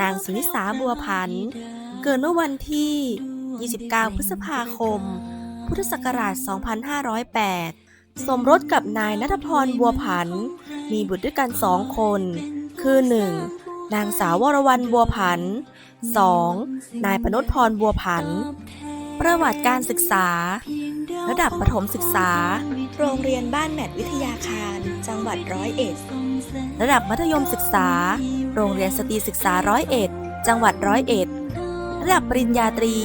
นางสุนิสาบัวผันเกิดเมื่อวันที่ 29 พฤษภาคม พุทธศักราช 2508 สมรสกับนายนัทพรบัวผัน มีบุตรด้วยกันสองคน คือ 1. นางสาววรวรรณบัวผัน 2. นายปนดพรบัวผัน ประวัติการศึกษา ระดับประถมศึกษา โรงเรียนบ้านแมทวิทยาคาร จังหวัดร้อยเอ็ด ระดับมัธยมศึกษา โรงเรียนสตรีศึกษาร้อยเอ็ด จังหวัดร้อยเอ็ด ระดับปริญญาตรี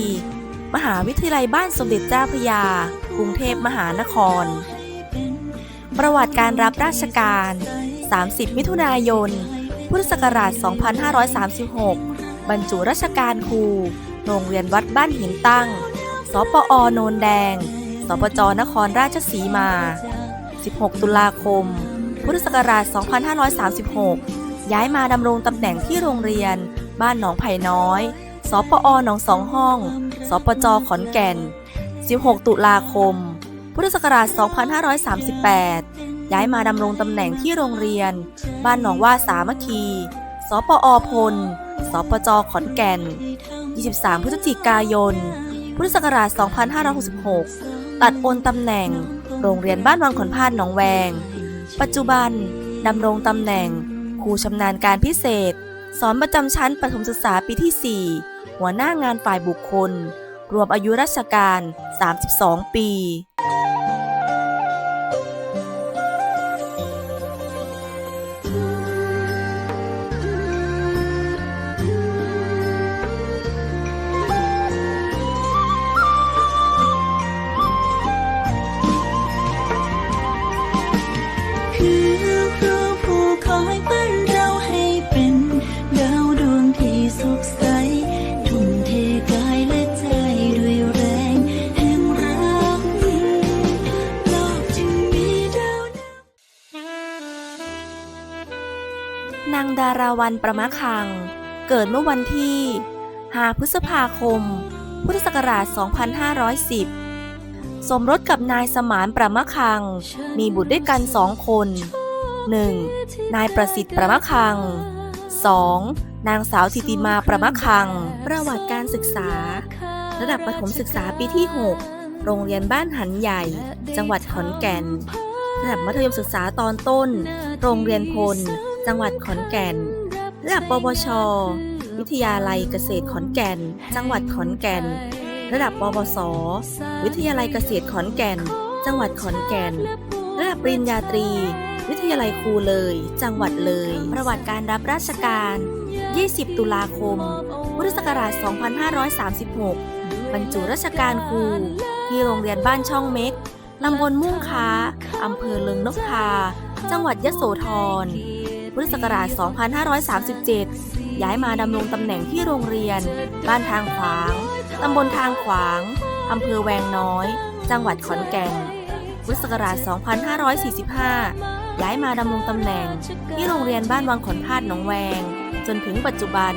มหาวิทยาลัยบ้านสมเด็จเจ้าพระยา กรุงเทพมหานคร ประวัติการรับราชการ 30 มิถุนายน พุทธศักราช 2536 บรรจุราชการครู โรงเรียนวัดบ้านหินตั้ง สปอ โนนแดง สปจนครราชสีมา 16 ตุลาคม พุทธศักราช 2536 ย้ายมาดำรงตำแหน่งที่โรงเรียน บ้านหนองไผ่น้อย สปอหนองสองห้อง สปจขอนแก่น 16 ตุลาคม พุทธศักราช 2538 ย้ายมาดำรงตำแหน่งที่โรงเรียน บ้านหนองว่าสามัคคี สปอพล สปจขอนแก่น 23 พฤศจิกายน พุทธศักราช 2566 ตัดโอนตำแหน่ง โรงเรียนบ้านวังขนพาดหนองแวง ปัจจุบันดำรงตำแหน่ง ครูชำนาญการพิเศษ สอนประจำชั้นประถมศึกษาปีที่ 4 หัวหน้างานฝ่ายบุคคล รวมอายุราชการ 32 ปี นางดาราวันประมะคัง เกิดเมื่อวันที่ 5 พฤษภาคม พุทธศักราช 2510 สมรสกับนายสมานประมะคัง มีบุตรด้วยกันสองคน 1. นายประสิทธิ์ประมะคัง 2. นางสาวธิติมาประมะคัง ประวัติการศึกษา ระดับประถมศึกษาปีที่ 6 โรงเรียนบ้านหันใหญ่ จังหวัดขอนแก่น ระดับมัธยมศึกษาตอนต้น โรงเรียนพล จังหวัดขอนแก่น ระดับปวช วิทยาลัยเกษตรขอนแก่น จังหวัดขอนแก่น ระดับปวส วิทยาลัยเกษตรขอนแก่น จังหวัดขอนแก่น ระดับปริญญาตรี วิทยาลัยครูเลย จังหวัดเลย ประวัติการรับราชการ 20 ตุลาคม พุทธศักราช 2536 บรรจุราชการครู ที่โรงเรียนบ้านช่องเม็กตำบลมุ่งค้า อำเภอเลิงนกทา จังหวัดยะโสธร พุทธศักราช 2537 ย้ายมาดำรงตำแหน่งที่โรงเรียน บ้านทางขวาง ตำบลทางขวาง อำเภอแวงน้อย จังหวัดขอนแก่น พุทธศักราช 2545 ย้ายมาดำรงตำแหน่ง ที่โรงเรียนบ้านวังขอนพาดหนองแวง จนถึงปัจจุบัน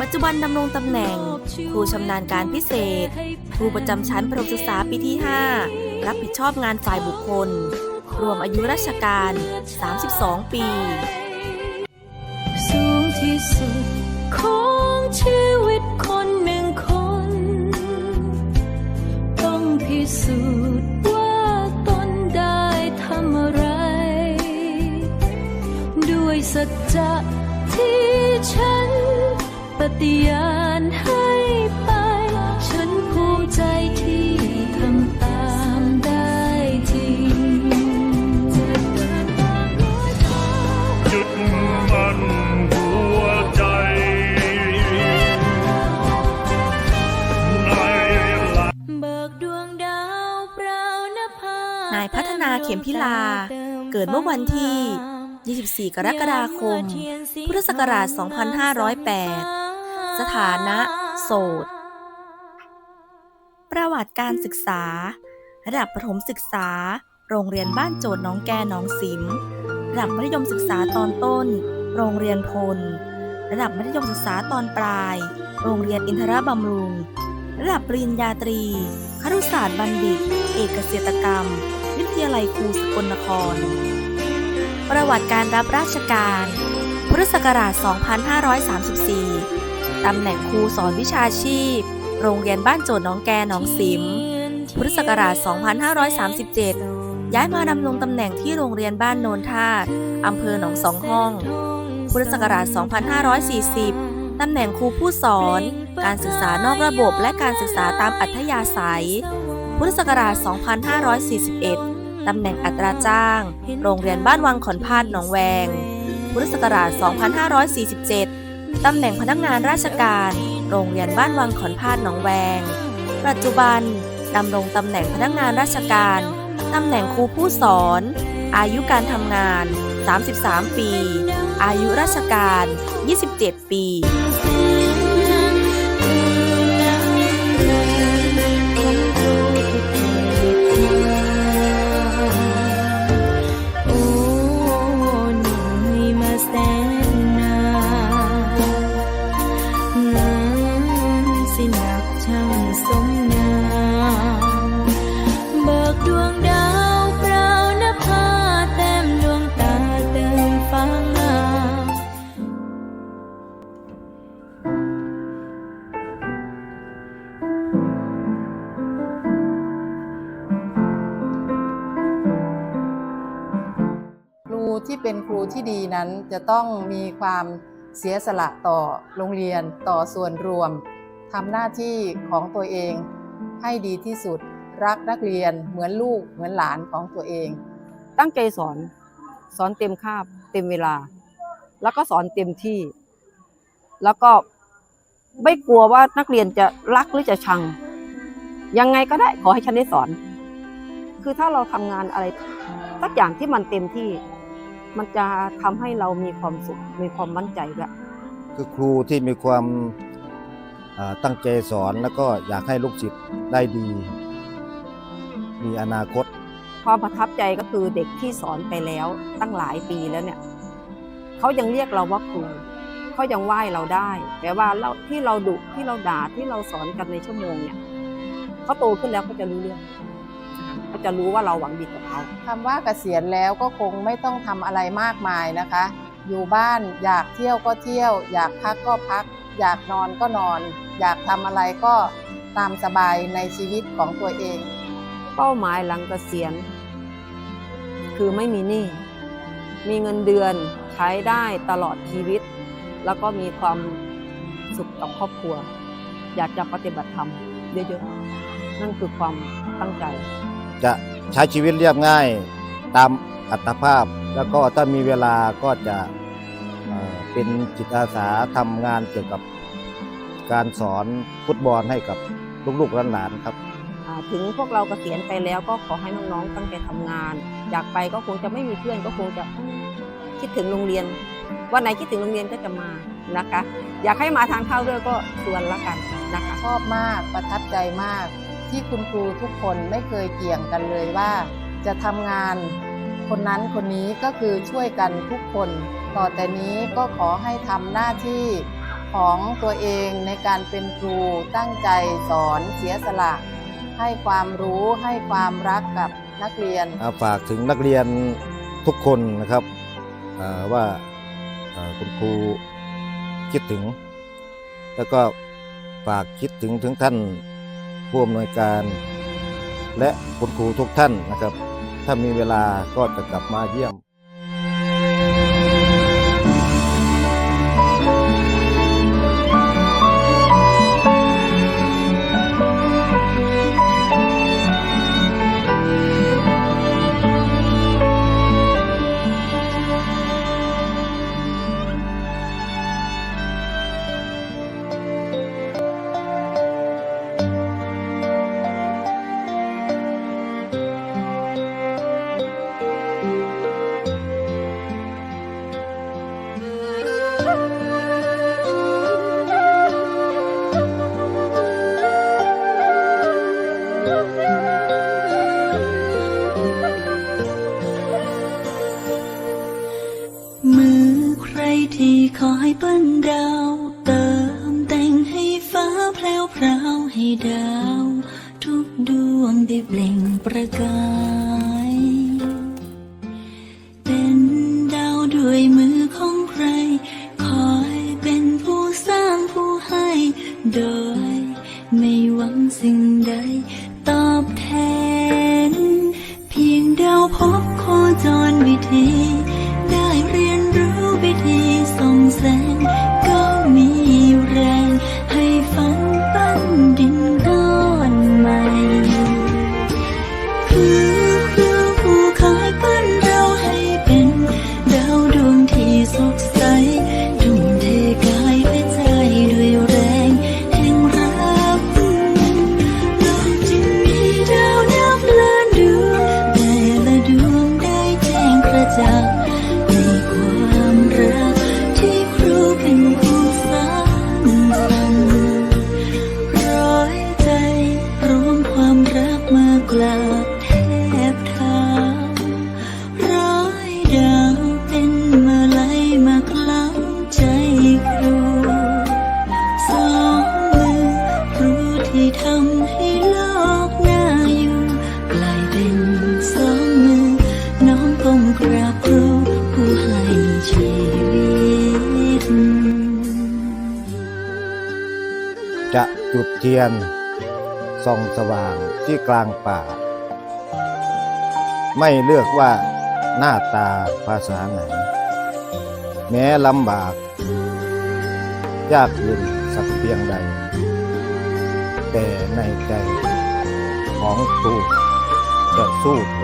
ปัจจุบันดำรงตำแหน่ง ครูชำนาญการพิเศษ ครูประจำชั้นประถมศึกษาปีที่ 5 รับผิดชอบงานฝ่ายบุคคลรวมอายุราชการ 32 ปี ฏิญาณให้ไป ฉันภูมิใจที่ทำตามได้จริงจุดมันหัวใจในเบิกดวงดาวเปล่านภานายพัฒนาเข็มพิลา เกิดเมื่อวันที่24 กรกฎาคม พุทธศักราช 2508 สถานะ โสด ประวัติการศึกษา ระดับประถมศึกษา โรงเรียนบ้านโจทย์น้องแกน้องสิม ระดับมัธยมศึกษาตอนต้น โรงเรียนพล ระดับมัธยมศึกษาตอนปลาย โรงเรียนอินทรบำรุง ระดับปริญญาตรีครุศาสตร์บัณฑิต เอกเกษตรกรรม วิทยาลัยครูสกลนคร ประวัติการรับราชการพุทธศักราช 2534 ตำแหน่งครูสอนวิชาชีพ โรงเรียนบ้านโจทย์น้องแกหนองสิม พุทธศักราช 2537 ย้ายมาดำรงตำแหน่งที่โรงเรียนบ้านโนนธาตุอำเภอหนองสองห้อง พุทธศักราช 2540 ตำแหน่งครูผู้สอน การศึกษานอกระบบและการศึกษาตามอัธยาศัย พุทธศักราช 2541 ตำแหน่งอัตราจ้าง โรงเรียนบ้านวังขอนพาดหนองแวง พุทธศักราช 2547 ตำแหน่งพนักงานราชการ โรงเรียนบ้านวังขอนพาดหนองแวง ปัจจุบันดำรงตำแหน่งพนักงานราชการ ตำแหน่งครูผู้สอน อายุการทำงาน 33 ปี อายุราชการ 27 ปี นั้นจะต้องมีความเสียสละต่อโรงเรียนต่อส่วนรวมทำหน้าที่ของตัวเองให้ดีที่สุด รักนักเรียนเหมือนลูกเหมือนหลานของตัวเอง ตั้งใจสอนสอนเต็มคาบเต็มเวลา แล้วก็สอนเต็มที่ แล้วก็ไม่กลัวว่านักเรียนจะรักหรือจะชัง ยังไงก็ได้ขอให้ฉันได้สอน คือถ้าเราทำงานอะไรสักอย่างที่มันเต็มที่ มันจะทำให้เรามีความสุขมีความมั่นใจด้วยคือครูที่มีความอ่าตั้งใจสอนแล้วก็อยากให้ลูกศิษย์ได้ดี มีอนาคต ความประทับใจก็คือเด็กที่สอนไปแล้วตั้งหลายปีแล้วเนี่ยเขายังเรียกเราว่าครูเขายังไหว้เราได้แปลว่าเราที่เราดุที่เราด่าที่เราสอนกันในชั่วโมงเนี่ยเขาโตขึ้นแล้วเขาจะรู้เรื่อง เขาจะรู้ว่าเราหวังดีกับเขาคำว่าเกษียณแล้วก็คงไม่ต้องทำอะไรมากมายนะคะ อยู่บ้านอยากเที่ยวก็เที่ยว อยากพักก็พัก อยากนอนก็นอน อยากทำอะไรก็ตามสบายในชีวิตของตัวเอง เป้าหมายหลังเกษียณ คือไม่มีหนี้มีเงินเดือนใช้ได้ตลอดชีวิต แล้วก็มีความสุขกับครอบครัว อยากจะปฏิบัติธรรมเยอะๆ นั่นคือความตั้งใจ จะใช้ชีวิตเรียบง่ายตามอัตภาพ แล้วก็ถ้ามีเวลาก็จะเอ่อเป็นจิตอาสาทำงานเกี่ยวกับการสอนฟุตบอลให้กับลูกๆหลานๆครับอ่าถึงพวกเราเกษียณไปแล้วก็ขอให้น้องๆตั้งใจทำงาน อยากไปก็คงจะไม่มีเพื่อนก็คงจะคิดถึงโรงเรียนวันไหนคิดถึงโรงเรียนก็จะมานะคะ อยากให้มาทานข้าวด้วยก็ชวนละกันนะคะชอบมากประทับใจมาก ที่คุณครูทุกคนไม่เคยเกี่ยงกันเลยว่า จะทำงานคนนั้นคนนี้ก็คือช่วยกันทุกคน ต่อแต่นี้ก็ขอให้ทำหน้าที่ของตัวเองในการเป็นครูตั้งใจสอนเสียสละ ให้ความรู้ให้ความรักกับนักเรียน ฝากถึงนักเรียนทุกคนนะครับว่าคุณครูคิดถึง แล้วก็ฝากคิดถึงถึงท่าน ผู้อำนวยการ และคุณครูทุกท่านนะครับ ถ้ามีเวลาก็จะกลับมาเยี่ยม ขอให้ปั้นดาวเติมแต่งให้ฟ้าแพรวพราวให้ดาว ทุกดวงได้เปล่งประกาย เป็นดาวด้วยมือของใคร คอยเป็นผู้สร้างผู้ให้ โดย ไม่หวังสิ่งใดตอบแทน มากลาบแทบเท้าร้ายดาวเป็นมาลัยมาคล้ำใจครูสองมือครูที่ทำให้โลกน่าอยู่กลายเป็นสองมือ น้องก้มกราบครูผู้ให้ชีวิต จะจุดเทียน ส่องสว่างที่กลางป่า ไม่เลือกว่าหน้าตาภาษาไหน แม้ลำบาก ยากเย็นสักเพียงใด แต่ในใจของตูจะสู้ทนคือครูผู้คอยเ